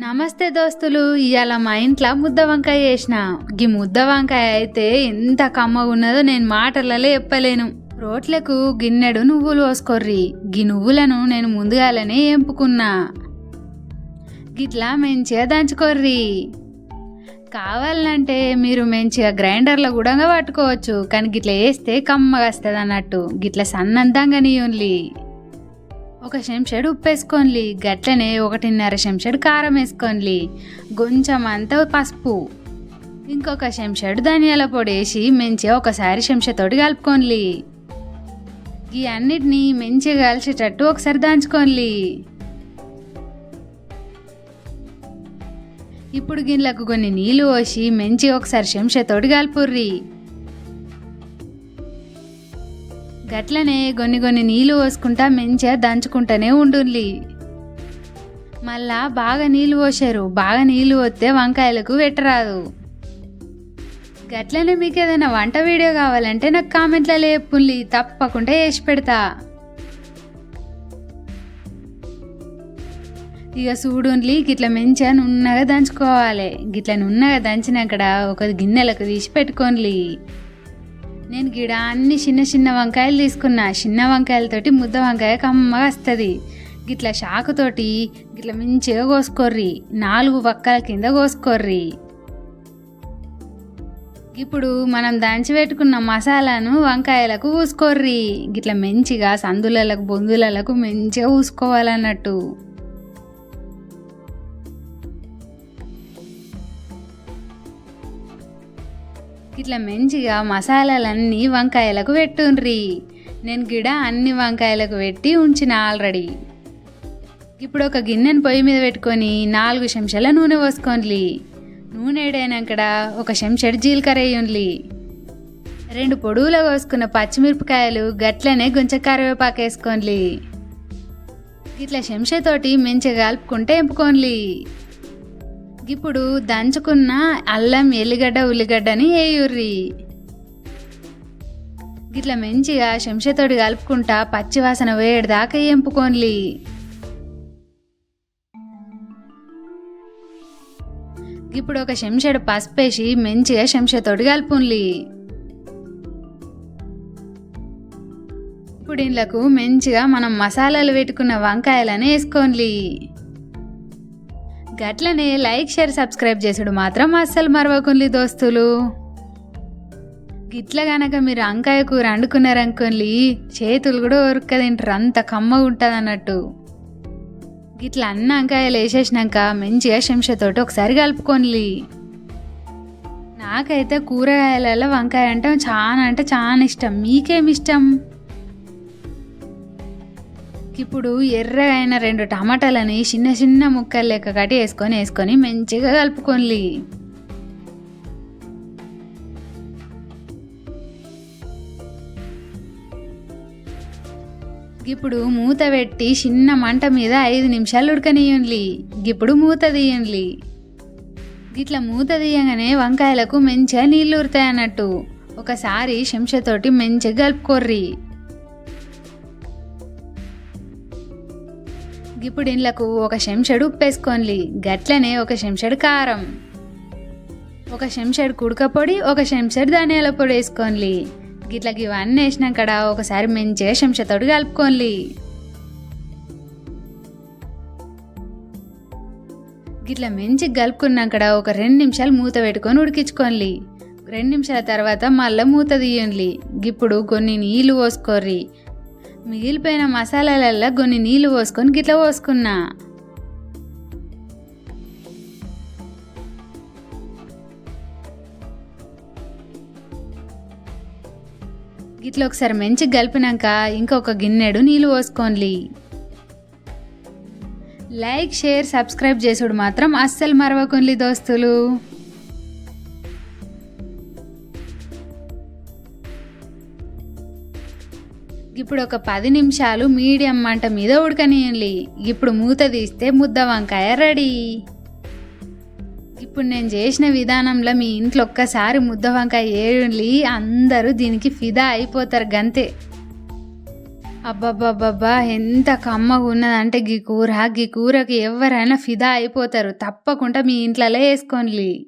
నమస్తే దోస్తులు ఇవాళ మా ఇంట్లో ముద్ద వంకాయ చేసిన. గీ ముద్ద వంకాయ అయితే ఎంత కమ్మగా ఉన్నదో నేను మాటలలో చెప్పలేను. రోట్లకు గిన్నెడు నువ్వులు పోసుకోర్రి. గీ నువ్వులను నేను ముందుగాలనే ఎంపుకున్నా. గిట్లా మంచిగా దంచుకోర్రి. కావాలంటే మీరు మంచిగా గ్రైండర్లో కూడా పట్టుకోవచ్చు కానీ గిట్లా వేస్తే కమ్మగా వస్తుంది అన్నట్టు గిట్లా సన్నంతంగా నీయుంలి ఒక చెంచాడు ఉప్పు వేసుకోండి గట్లనే ఒకటిన్నర చెంచాడు కారం వేసుకోండి కొంచెం అంతా పసుపు. ఇంకొక చెంచాడు ధనియాల పొడి వేసి మంచిగా ఒకసారి చెంచాతోటి కలుపుకోండి ఈ అన్నిటినీ మంచిగా కలిసేటట్టు ఒకసారి దంచుకోండి ఇప్పుడు గిన్నెలకు కొన్ని నీళ్ళు పోసి మంచిగా ఒకసారి చెంచాతోటి కలుపుర్రి. గట్లనే కొన్ని కొన్ని నీళ్ళు పోసుకుంటా మంచిగా దంచుకుంటూనే ఉండుండి మళ్ళా బాగా నీళ్ళు పోసారు బాగా నీళ్ళు పోతే వంకాయలకు పెట్టరాదు. గట్లనే మీకు ఏదైనా వంట వీడియో కావాలంటే నాకు కామెంట్లలో చెప్పుల్లి తప్పకుండా వేసి పెడతా. ఇక చూడుండ్లి గిట్ల మంచిగా నున్నగా దంచుకోవాలి. గిట్ల నున్నగా దంచినాకడ ఒక గిన్నెలకు తీసి పెట్టుకోండి నేను గిడ అన్ని చిన్న చిన్న వంకాయలు తీసుకున్నా. చిన్న వంకాయలతోటి ముద్ద వంకాయ కమ్మగా వస్తుంది. గిట్ల షాకుతోటి గిట్ల మంచిగా కోసుకోర్రి. నాలుగు పక్కల కింద కోసుకోర్రి. ఇప్పుడు మనం దంచి పెట్టుకున్న మసాలాను వంకాయలకు పూసుకోర్రి. గిట్ల మంచిగా సందులకు బొందులకు మంచిగా పూసుకోవాలన్నట్టు. ఇట్లా మంచిగా మసాలాలన్నీ వంకాయలకు పెట్టుండ్రి. నేను గిడ అన్ని వంకాయలకు పెట్టి ఉంచిన ఆల్రెడీ. ఇప్పుడు ఒక గిన్నెను పొయ్యి మీద పెట్టుకొని నాలుగు చెంచాల నూనె పోసుకోండి నూనె ఏడైనాకడ ఒక చెంచాడు జీలకర్ర వేయండి రెండు పొడువులో కోసుకున్న పచ్చిమిరపకాయలు గట్లనే కొంచెం కరివేపాకు వేసుకోండి ఇట్లా చెంచాతోటి మంచిగా కలుపుకుంటే ఎంపుకోండి ఇప్పుడు దంచుకున్న అల్లం ఎల్లిగడ్డ ఉల్లిగడ్డని వేయుర్రి గిట్లా మంచిగా శంషతోడి కలుపుకుంటా పచ్చివాసన వేడి దాకా ఎంపుకోన్లి. ఇప్పుడు ఒక శంషడు పసుపేసి మంచిగా శంషతోడి కలుపుండి ఇప్పుడు ఇండ్లకు మంచిగా మనం మసాలాలు పెట్టుకున్న వంకాయలని వేసుకోండి గట్లనే లైక్ షేర్ సబ్స్క్రైబ్ చేసుడు మాత్రం అస్సలు మరవకుండి దోస్తులు. గిట్ల గనక మీరు వంకాయ కూర వండుకున్నారనుకోండి చేతులు కూడా ఉరక్క తింటారు అంత కమ్మగా ఉంటుంది అన్నట్టు గిట్ల అన్న వంకాయలు వేసేసినాక మంచిగా శంషతోటి ఒకసారి కలుపుకోనిలి నాకైతే కూరగాయలలో వంకాయ అంటే చాలా అంటే చాలా ఇష్టం. మీకేమి ఇష్టం? ఇప్పుడు ఎర్రగా అయిన రెండు టమాటాలని చిన్న చిన్న ముక్కలు లెక్క కట్టి వేసుకొని వేసుకొని మంచిగా కలుపుకోండి. ఇప్పుడు మూత పెట్టి చిన్న మంట మీద ఐదు నిమిషాలు ఉడకనియండి ఇప్పుడు మూత తీయండి. ఇట్లా మూత తీయగానే వంకాయలకు మంచిగా నీళ్ళు ఉరుతాయి అన్నట్టు. ఒకసారి శంషతోటి మంచిగా కలుపుకోర్రి. ఇప్పుడు ఇండ్లకు ఒక చెంచాడు ఉప్పు వేసుకోండి గట్లనే ఒక చెంచడు కారం. ఒక చెంచాడు కుడక పొడి ఒక చెంచడు ధనియాల పొడి వేసుకోండి గిట్లకి ఇవన్నీ వేసినాకడ ఒకసారి మంచిగా చెంచాతోటి కలుపుకోండి గిట్ల మంచిగా కలుపుకున్నాకడ ఒక రెండు నిమిషాలు మూత పెట్టుకొని ఉడికించుకోండి రెండు నిమిషాల తర్వాత మళ్ళీ మూత తీయండి. ఇప్పుడు కొన్ని నీళ్ళు పోసుకోర్రి. మిగిలిపోయిన మసాలాలల్లో కొన్ని నీళ్ళు పోసుకొని గిట్ల పోసుకున్నా. గిట్ల ఒకసారి మంచిగా కలిపినాక ఇంకొక గిన్నెడు నీళ్ళు పోసుకోండి. లైక్ షేర్ సబ్స్క్రైబ్ చేసుడు మాత్రం అస్సలు మరవకుండి దోస్తులు. ఇప్పుడు ఒక పది నిమిషాలు మీడియం మంట మీద ఉడకనియండి. ఇప్పుడు మూత తీస్తే ముద్ద వంకాయ రెడీ. ఇప్పుడు నేను చేసిన విధానంలో మీ ఇంట్లో ఒక్కసారి ముద్ద వంకాయ వేయండి అందరూ దీనికి ఫిదా అయిపోతారు గంతే. అబ్బబ్బబ్బబ్బా ఎంత కమ్మగా ఉన్నదంటే గీ కూర. గీ కూరకి ఎవరైనా ఫిదా అయిపోతారు. తప్పకుండా మీ ఇంట్లో వేసుకోండి.